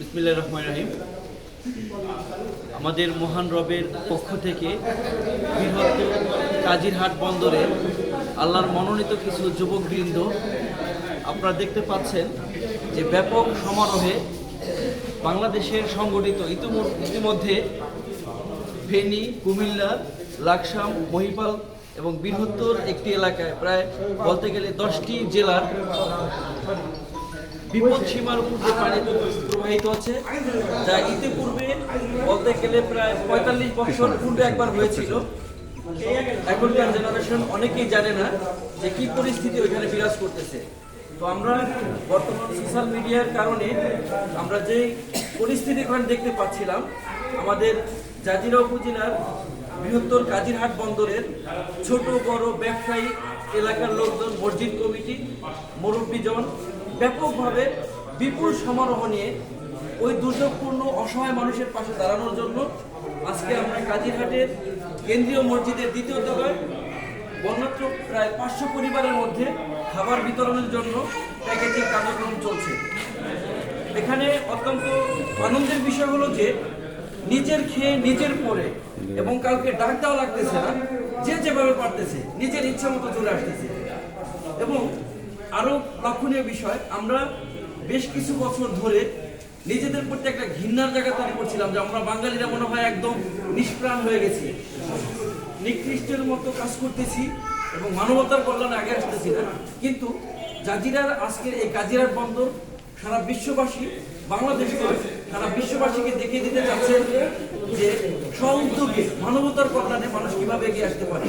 বিসমিল্লাহ রহমান রহিম। আমাদের মহান রবের পক্ষ থেকে বৃহৎ কাজিরহাট বন্দরে আল্লাহর মনোনীত কিছু যুবকবৃন্দ, আপনারা দেখতে পাচ্ছেন যে ব্যাপক সমারোহে বাংলাদেশের সংগঠিত ইতিমধ্যে ফেনী, কুমিল্লা, লাকসাম, মহিপাল এবং বৃহত্তর একটি এলাকায় প্রায় বলতে গেলে দশটি জেলার বিপদ সীমার উপর যে পানি প্রবাহিত হচ্ছে, যা ইতিপূর্বে বলতে গেলে প্রায় পঁয়তাল্লিশ বছর পূর্বে একবার হয়েছিল। এখনকার জেনারেশন অনেকেই জানে না যে কি পরিস্থিতি ওইখানে বিরাজ করতেছে। তো আমরা বর্তমান সোশ্যাল মিডিয়ার কারণে আমরা যে পরিস্থিতি ওখানে দেখতে পাচ্ছিলাম, আমাদের জাজিরা উপজেলার বৃহত্তর কাজিরহাট বন্দরের ছোট বড় ব্যবসায়ী এলাকার লোকজন, মসজিদ কমিটি, মুরব্বীজন ব্যাপকভাবে বিপুল সমারোহ নিয়ে ওই দুর্যোগপূর্ণ, অসহায় মানুষের পাশে দাঁড়ানোর জন্য আজকে আমরা কাজিরহাটের কেন্দ্রীয় মসজিদের দ্বিতীয় তলায় বন্যাত্র প্রায় পাঁচশো পরিবারের মধ্যে খাবার বিতরণের জন্য প্যাকেজিং কার্যক্রম চলছে। এখানে অত্যন্ত আনন্দের বিষয় হলো যে নিজের খেয়ে নিজের পরে এবং কাউকে ডাক দেওয়া লাগতেছে না, যে যেভাবে পারতেছে, নিজের ইচ্ছা মতো চলে আসতেছে। এবং আরও লক্ষণীয় বিষয়, আমরা বেশ কিছু বছর ধরে নিজেদের প্রতি একটা ঘৃণার জায়গা তৈরি করছিলাম যে আমরা বাঙালিরা মনে হয় একদম নিষ্প্রাণ হয়ে গেছি। নিকৃষ্টের মতো কাজ করতেছি এবং মানবতার কল্যাণে আগে আসতেছি না। কিন্তু জাজিরার আজকের এই কাজিরার বন্দর সারা বিশ্ববাসী বাংলাদেশকে সারা বিশ্ববাসীকে দেখিয়ে দিতে চাচ্ছেন যে সউদ্যোগে মানবতার কল্যাণে মানুষ কীভাবে এগিয়ে আসতে পারে।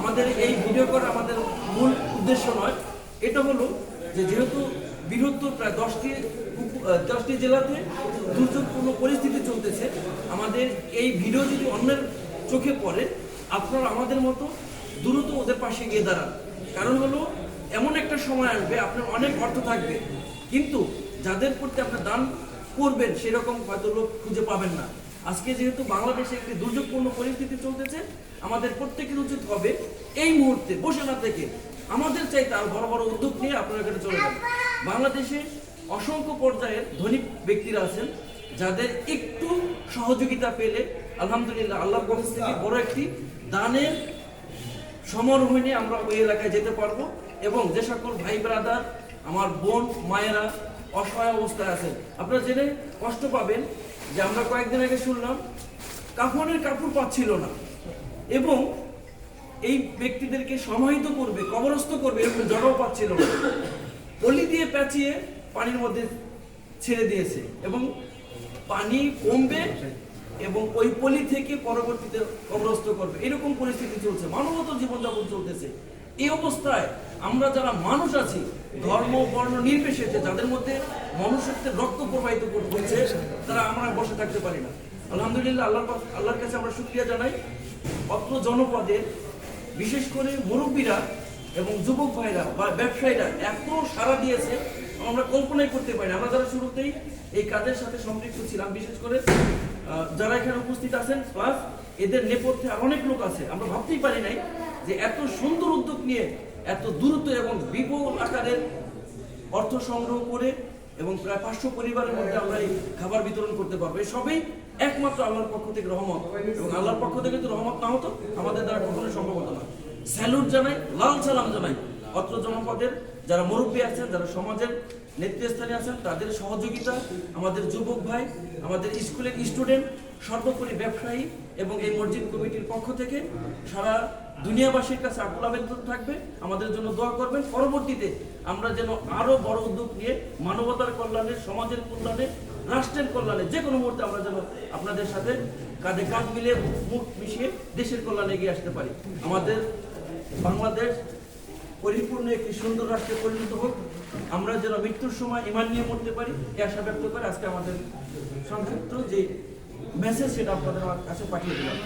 আমাদের এই ভিডিও করা আমাদের মূল উদ্দেশ্য নয় এটা হলো যে যেহেতু বৃহত্তর প্রায় দশটি দশটি জেলাতে দুর্যোগপূর্ণ পরিস্থিতি চলতেছে, আমাদের এই ভিডিও যদি অন্যের চোখে পড়ে, আপনারা আমাদের মতো দ্রুত ওদের পাশে গিয়ে দাঁড়ান। কারণ হলো, এমন একটা সময় আসবে, আপনার অনেক অর্থ থাকবে, কিন্তু যাদের প্রতি আপনার দান করবেন, সেরকম হয়তো লোক খুঁজে পাবেন না। আজকে যেহেতু বাংলাদেশে একটি দুর্যোগপূর্ণ পরিস্থিতি চলতেছে, আমাদের প্রত্যেকের উচিত হবে এই মুহূর্তে, বসে না থেকে আমাদের চাইতে আর বড় বড় উদ্যোগ নিয়ে আপনারা এখানে চলে যান। বাংলাদেশে অসংখ্য পর্যায়ের ধনী ব্যক্তিরা আছেন যাদের একটু সহযোগিতা পেলে আলহামদুলিল্লাহ আল্লাহর পক্ষ থেকে বড় একটি দানের সমারোহ নিয়ে আমরা ওই এলাকায় যেতে পারব এবং যে সকল ভাই ব্রাদার আমার বোন মায়েরা অসহায় অবস্থায় আছেন আপনারা জেনে কষ্ট পাবেন যে আমরা কয়েকদিন আগে শুনলাম কাফনের কাপড় পাচ্ছিল না। এবং এই ব্যক্তিদেরকে সমাহিত করবে, কবরস্থ করবে এরকম জড়ও পাচ্ছিল না। পলি দিয়ে পেঁচিয়ে পানির মধ্যে ছেড়ে দিয়েছে এবং পানি কমবে এবং ওই পলি থেকে পরবর্তীতে কবরস্থ করবে। এরকম পরিস্থিতি চলছে, মানবত জীবনযাপন চলতেছে। এই অবস্থায় আমরা যারা মানুষ আছি, ধর্ম, বর্ণ নির্বিশেষে যাদের মধ্যে মনুষ্যত্বের রক্ত প্রবাহিত করছে তারা আমরা বসে থাকতে পারি না। আলহামদুলিল্লাহ আল্লাহ আল্লাহর কাছে আমরা শুক্রিয়া জানাই। অত্র জনপদের বিশেষ করে মুরব্বীরা এবং যুবক ভাইরা বা ব্যবসায়ীরা এত সাড়া দিয়েছে, আমরা কল্পনাই করতে পারি। আমরা যারা শুরুতেই এই কাজের সাথে সম্পৃক্ত ছিলাম, বিশেষ করে যারা এখানে উপস্থিত আছেন প্লাস এদের নেপথ্যে আর অনেক লোক আছে। আমরা ভাবতেই পারি নাই যে এত সুন্দর উদ্যোগ নিয়ে, এত দ্রুত এবং বিপুল আকারের অর্থ সংগ্রহ করে এবং প্রায় পাঁচশো পরিবারের মধ্যে আমরা এই খাবার বিতরণ করতে পারব। এই সবই একমাত্র আল্লাহর পক্ষ থেকে রহমত। এবং আল্লাহর পক্ষ থেকে যদি রহমত না হতো, আমাদের দ্বারা কখনোই সম্ভব হতো না। স্যালুট জানাই, লাল সালাম জানাই। অত্র জনপদের যারা মুরব্বী আছেন, যারা সমাজের নেতৃস্থানে আছেন, তাদের সহযোগিতা, আমাদের যুবক ভাই, আমাদের স্কুলের স্টুডেন্ট, সর্বোপরি ব্যবসায়ী এবং এই মসজিদ কমিটির পক্ষ থেকে সারা দুনিয়াবাসীর কাছে আকুল আবেদন থাকবে। আমাদের জন্য দোয়া করবেন। পরবর্তীতে আমরা যেন আরও বড় উদ্যোগ নিয়ে মানবতার কল্যাণে, সমাজের কল্যাণে, রাষ্ট্রের কল্যাণে যে কোনো মুহূর্তে আমরা যেন আপনাদের সাথে কাঁধে কাঁধ মিলিয়ে মুখ মিশিয়ে দেশের কল্যাণে এগিয়ে আসতে পারি। আমাদের বাংলাদেশ পরিপূর্ণ একটি সুন্দর রাষ্ট্রে পরিণত হোক, আমরা যেন মৃত্যুর সময় ইমান নিয়ে মরতে পারি এ আশা ব্যক্ত করে আজকে আমাদের সংক্ষিপ্ত যে মেসেজ সেটা আপনাদের কাছে পাঠিয়ে দিলাম।